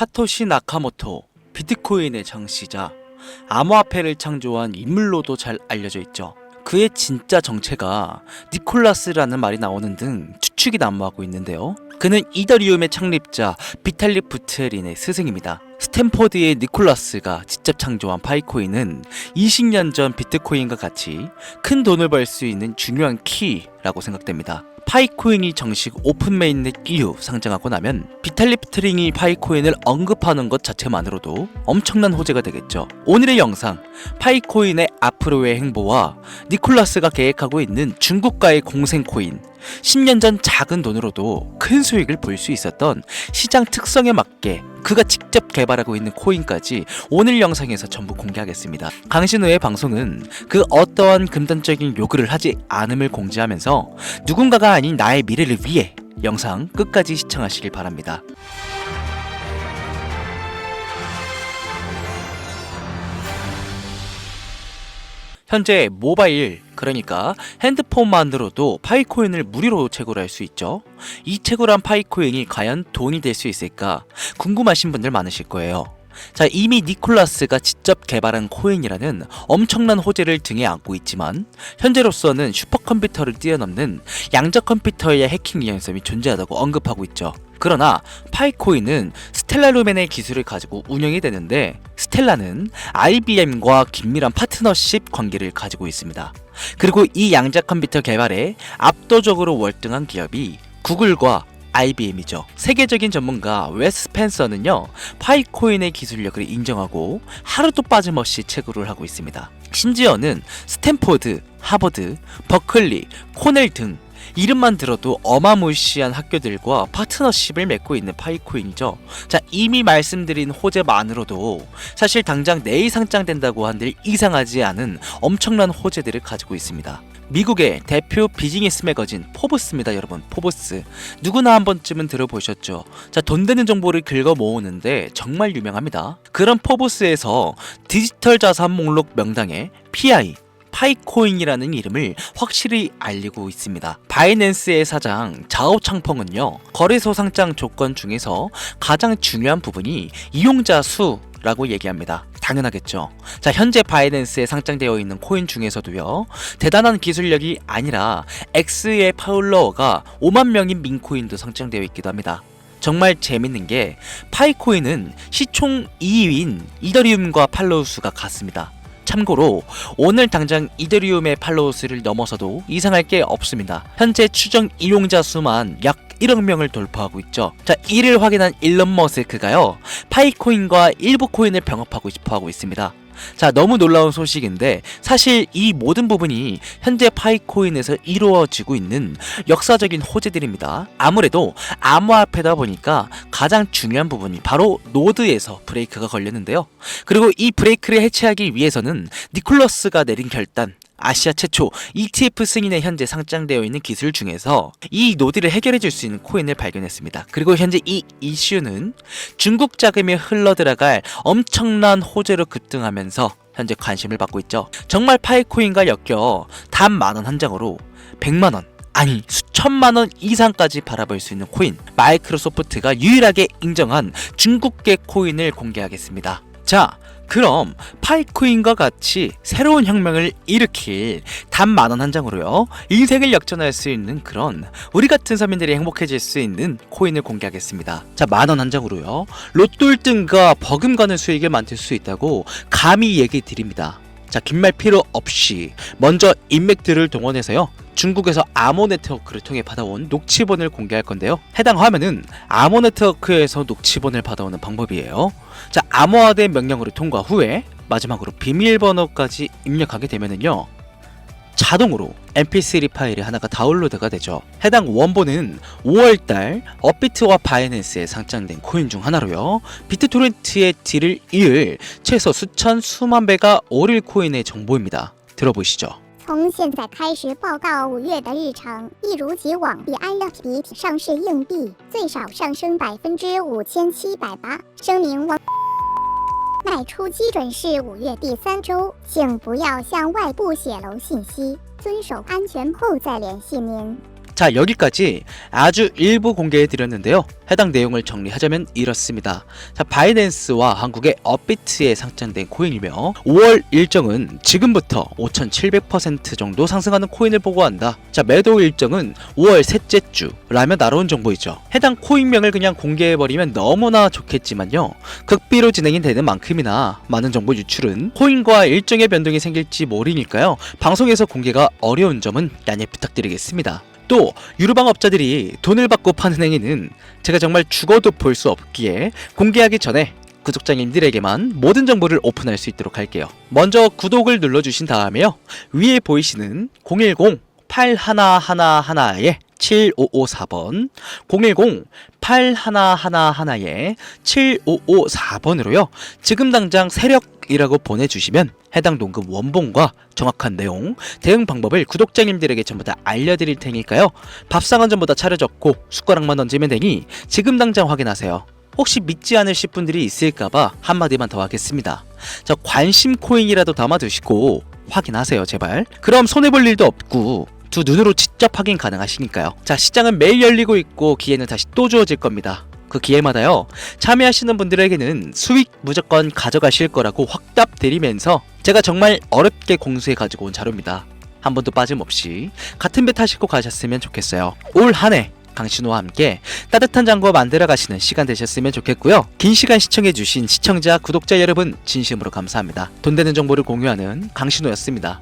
사토시 나카모토 비트코인의 창시자 암호화폐를 창조한 인물로도 잘 알려져 있죠. 그의 진짜 정체가 니콜라스라는 말이 나오는 등 추측이 난무하고 있는데요. 그는 이더리움의 창립자 비탈리 부트린의 스승입니다. 스탠포드의 니콜라스가 직접 창조한 파이코인은 20년 전 비트코인과 같이 큰 돈을 벌 수 있는 중요한 키라고 생각됩니다. 파이코인이 정식 오픈 메인넷 이후 상장하고 나면 비탈리 부트링이 파이코인을 언급하는 것 자체만으로도 엄청난 호재가 되겠죠. 오늘의 영상 파이코인의 앞으로의 행보와 니콜라스가 계획하고 있는 중국과의 공생 코인 10년 전 작은 돈으로도 큰 수익을 볼 수 있었던 시장 특성에 맞게 그가 직접 개발하고 있는 코인까지 오늘 영상에서 전부 공개하겠습니다. 강신우의 방송은 그 어떠한 금단적인 요구를 하지 않음을 공지하면서 누군가가 아닌 나의 미래를 위해 영상 끝까지 시청하시길 바랍니다. 현재 모바일 그러니까 핸드폰만으로도 파이코인을 무료로 채굴할 수 있죠. 이 채굴한 파이코인이 과연 돈이 될 수 있을까 궁금하신 분들 많으실 거예요. 자, 이미 니콜라스가 직접 개발한 코인이라는 엄청난 호재를 등에 안고 있지만 현재로서는 슈퍼컴퓨터를 뛰어넘는 양자 컴퓨터의 해킹 위험성이 존재하다고 언급하고 있죠. 그러나 파이코인은 스텔라 루멘의 기술을 가지고 운영이 되는데 스텔라는 IBM과 긴밀한 파트너십 관계를 가지고 있습니다. 그리고 이 양자 컴퓨터 개발에 압도적으로 월등한 기업이 구글과 IBM이죠. 세계적인 전문가 웨스 스펜서는요, 파이코인의 기술력을 인정하고 하루도 빠짐없이 채굴을 하고 있습니다. 심지어는 스탠포드, 하버드, 버클리, 코넬 등 이름만 들어도 어마무시한 학교들과 파트너십을 맺고 있는 파이코인이죠. 자, 이미 말씀드린 호재만으로도 사실 당장 내일 상장된다고 한들 이상하지 않은 엄청난 호재들을 가지고 있습니다. 미국의 대표 비즈니스 매거진 포브스입니다, 여러분. 포브스. 누구나 한 번쯤은 들어보셨죠. 자, 돈 되는 정보를 긁어 모으는데 정말 유명합니다. 그런 포브스에서 디지털 자산 목록 명당에 PI, 파이코인이라는 이름을 확실히 알리고 있습니다. 바이낸스의 사장 자오 창펑은요 거래소 상장 조건 중에서 가장 중요한 부분이 이용자 수 라고 얘기합니다. 당연하겠죠. 자, 현재 바이낸스에 상장되어 있는 코인 중에서도요, 대단한 기술력이 아니라 X의 파울러가 5만 명인 민코인도 상장되어 있기도 합니다. 정말 재밌는 게 파이코인은 시총 2위인 이더리움과 팔로우 수가 같습니다. 참고로 오늘 당장 이더리움의 팔로우 수를 넘어서도 이상할 게 없습니다. 현재 추정 이용자 수만 약 1억 명을 돌파하고 있죠. 자, 이를 확인한 일론 머스크가요. 파이코인과 일부 코인을 병합하고 싶어 하고 있습니다. 자, 너무 놀라운 소식인데 사실 이 모든 부분이 현재 파이코인에서 이루어지고 있는 역사적인 호재들입니다. 아무래도 암호화폐다 보니까 가장 중요한 부분이 바로 노드에서 브레이크가 걸렸는데요. 그리고 이 브레이크를 해체하기 위해서는 니콜러스가 내린 결단 아시아 최초 ETF 승인에 현재 상장되어 있는 기술 중에서 이 노드를 해결해 줄 수 있는 코인을 발견했습니다. 그리고 현재 이 이슈는 중국 자금이 흘러들어갈 엄청난 호재로 급등하면서 현재 관심을 받고 있죠. 정말 파이코인과 엮여 단 만원 한 장으로 100만 원 아니 수천만 원 이상까지 바라볼 수 있는 코인 마이크로소프트가 유일하게 인정한 중국계 코인을 공개하겠습니다. 자, 그럼 파이코인과 같이 새로운 혁명을 일으킬 단 만원 한 장으로요 인생을 역전할 수 있는 그런 우리 같은 서민들이 행복해질 수 있는 코인을 공개하겠습니다. 자, 만원 한 장으로요 로또 1등과 버금가는 수익을 만들 수 있다고 감히 얘기 드립니다. 자, 긴 말 필요 없이 먼저 인맥들을 동원해서요. 중국에서 아모 네트워크를 통해 받아온 녹취본을 공개할 건데요. 해당 화면은 아모 네트워크에서 녹취본을 받아오는 방법이에요. 자, 암호화된 명령으로 통과 후에 마지막으로 비밀번호까지 입력하게 되면은요. 자동으로 mp3 파일이 하나가 다운로드가 되죠. 해당 원본은 5월달 업비트와 바이낸스에 상장된 코인 중 하나로요. 비트토렌트의 딜을 이을 최소 수천 수만 배가 오를 코인의 정보입니다. 들어보시죠. 从现在开始报告五月的日程，一如既往，比安乐比上市硬币最少上升百分之五千七百八。声明王卖出基准是五月第三周，请不要向外部泄露信息，遵守安全后再联系您。 자 여기까지 아주 일부 공개해 드렸는데요. 해당 내용을 정리하자면 이렇습니다. 자, 바이낸스와 한국의 업비트에 상장된 코인이며 5월 일정은 지금부터 5,700% 정도 상승하는 코인을 보고한다. 자, 매도 일정은 5월 셋째 주라며 날아온 정보이죠. 해당 코인명을 그냥 공개해버리면 너무나 좋겠지만요. 극비로 진행이 되는 만큼이나 많은 정보 유출은 코인과 일정의 변동이 생길지 모르니까요. 방송에서 공개가 어려운 점은 양해 부탁드리겠습니다. 또 유료방업자들이 돈을 받고 파는 행위는 제가 정말 죽어도 볼 수 없기에 공개하기 전에 구독자님들에게만 모든 정보를 오픈할 수 있도록 할게요. 먼저 구독을 눌러주신 다음에요. 위에 보이시는 010 8111에 7554번 010 8111에 7554번으로요. 지금 당장 세력이라고 보내주시면 해당 동금 원본과 정확한 내용, 대응 방법을 구독자님들에게 전부 다 알려드릴 테니까요. 밥상은 전부 다 차려졌고 숟가락만 던지면 되니 지금 당장 확인하세요. 혹시 믿지 않으실 분들이 있을까봐 한마디만 더 하겠습니다. 자, 관심 코인이라도 담아두시고 확인하세요, 제발. 그럼 손해볼 일도 없고 두 눈으로 직접 확인 가능하시니까요. 자, 시장은 매일 열리고 있고 기회는 다시 또 주어질 겁니다. 그 기회마다요. 참여하시는 분들에게는 수익 무조건 가져가실 거라고 확답 드리면서 제가 정말 어렵게 공수해 가지고 온 자료입니다. 한 번도 빠짐없이 같은 배 타시고 가셨으면 좋겠어요. 올 한 해 강신호와 함께 따뜻한 장구 만들어 가시는 시간 되셨으면 좋겠고요. 긴 시간 시청해 주신 시청자, 구독자 여러분 진심으로 감사합니다. 돈 되는 정보를 공유하는 강신호였습니다.